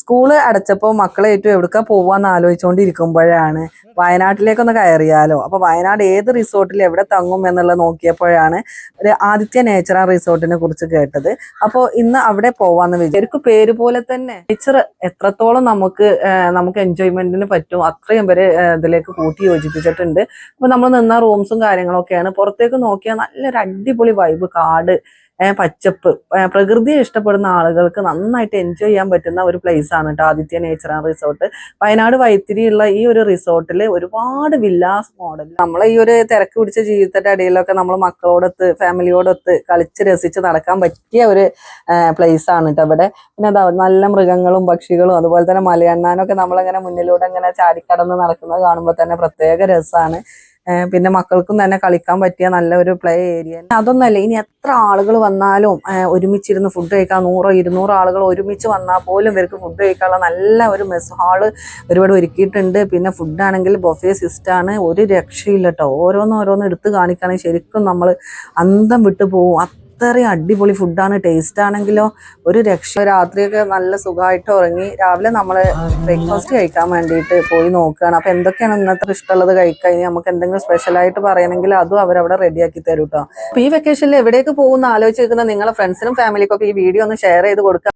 School അടച്ചപ്പോൾ മക്കളെ ഏറ്റവും എവിടുക്ക പോവാന്ന് ആലോചിച്ചുകൊണ്ടിരിക്കുമ്പോഴാണ് വയനാട്ടിലേക്കൊന്ന് കയറിയാലോ. അപ്പൊ വയനാട് ഏത് റിസോർട്ടിൽ എവിടെ തങ്ങും എന്നുള്ളത് നോക്കിയപ്പോഴാണ് ഒരു ആദിത്യ നേച്ചർ റിസോർട്ടിനെ കുറിച്ച് കേട്ടത്. അപ്പോൾ ഇന്ന് അവിടെ പോവാന്ന് വിചാരിക്കും പേര് പോലെ തന്നെ നേച്ചർ എത്രത്തോളം നമുക്ക് നമുക്ക് എൻജോയ്മെന്റിന് പറ്റും അത്രയും ആ, ഇതിലേക്ക് കൂട്ടി യോജിപ്പിച്ചിട്ടുണ്ട്. അപ്പൊ നമ്മൾ നിന്ന റൂംസും കാര്യങ്ങളൊക്കെയാണ്. പുറത്തേക്ക് നോക്കിയാൽ നല്ലൊരു അടിപൊളി വൈബ് കാട് പച്ചപ്പ് പ്രകൃതിയെ ഇഷ്ടപ്പെടുന്ന ആളുകൾക്ക് നന്നായിട്ട് എൻജോയ് ചെയ്യാൻ പറ്റുന്ന ഒരു പ്ലേസ് ആണ് കേട്ടോ Aditya nature and resort Wayanad വൈത്തിരിയുള്ള ഈ ഒരു റിസോർട്ടിൽ ഒരുപാട് വില്ലാസ് മോഡൽ നമ്മളെ ഈ ഒരു തിരക്ക് പിടിച്ച ജീവിതത്തിന്റെ ഇടയിലൊക്കെ നമ്മൾ മക്കളോടൊത്ത് ഫാമിലിയോടൊത്ത് കളിച്ച് രസിച്ച് നടക്കാൻ പറ്റിയ ഒരു പ്ലേസ് ആണ് കേട്ടോ ഇവിടെ. പിന്നെ നല്ല മൃഗങ്ങളും പക്ഷികളും അതുപോലെ തന്നെ മലയണ്ണാനൊക്കെ നമ്മളിങ്ങനെ മുന്നിലൂടെ ഇങ്ങനെ ചാടിക്കടന്ന് നടക്കുന്നത് കാണുമ്പോൾ തന്നെ പ്രത്യേക രസമാണ് പിന്നെ മക്കൾക്കും തന്നെ കളിക്കാൻ പറ്റിയ നല്ല ഒരു പ്ലേ ഏരിയ അതൊന്നല്ല ഇനി എത്ര ആളുകൾ വന്നാലും ഒരുമിച്ചിരുന്ന് ഫുഡ് കഴിക്കാൻ നൂറോ ഇരുന്നൂറോ ആളുകൾ ഒരുമിച്ച് വന്നാൽ പോലും ഇവർക്ക് ഫുഡ് കഴിക്കാനുള്ള നല്ല ഒരു മെസ് ഹാൾ ഒരുപാട് ഒരുക്കിയിട്ടുണ്ട്. പിന്നെ ഫുഡ് ആണെങ്കിൽ ബൊഫേ സിസ്റ്റാണ് ഒരു രക്ഷയില്ല കേട്ടോ ഓരോന്നോരോന്ന് ഓരോന്ന് എടുത്ത് കാണിക്കുകയാണെങ്കിൽ ശരിക്കും നമ്മൾ അന്തം വിട്ടു പോകും. അത്രയും അടിപൊളി ഫുഡാണ് ടേസ്റ്റ് ആണെങ്കിലോ ഒരു രക്ഷ രാത്രിയൊക്കെ നല്ല സുഖമായിട്ട് ഉറങ്ങി രാവിലെ നമ്മൾ ബ്രേക്ക്ഫാസ്റ്റ് കഴിക്കാൻ വേണ്ടിയിട്ട് പോയി നോക്കുകയാണ്. അപ്പോൾ എന്തൊക്കെയാണ് ഇന്നത്തെ ഇഷ്ടമുള്ളത് കഴിക്കാൻ? ഇനി നമുക്ക് എന്തെങ്കിലും സ്പെഷ്യലായിട്ട് പറയണമെങ്കിൽ അതും അവരവിടെ റെഡിയാക്കി തരും കേട്ടോ അപ്പോൾ ഈ വെക്കേഷനിൽ എവിടേക്ക് പോകുന്ന ആലോചിച്ച് നിങ്ങളുടെ നിങ്ങളെ ഫ്രണ്ട്സിനും ഫാമിലിക്കും ഒക്കെ ഈ വീഡിയോ ഒന്ന് ഷെയർ ചെയ്ത് കൊടുക്കുക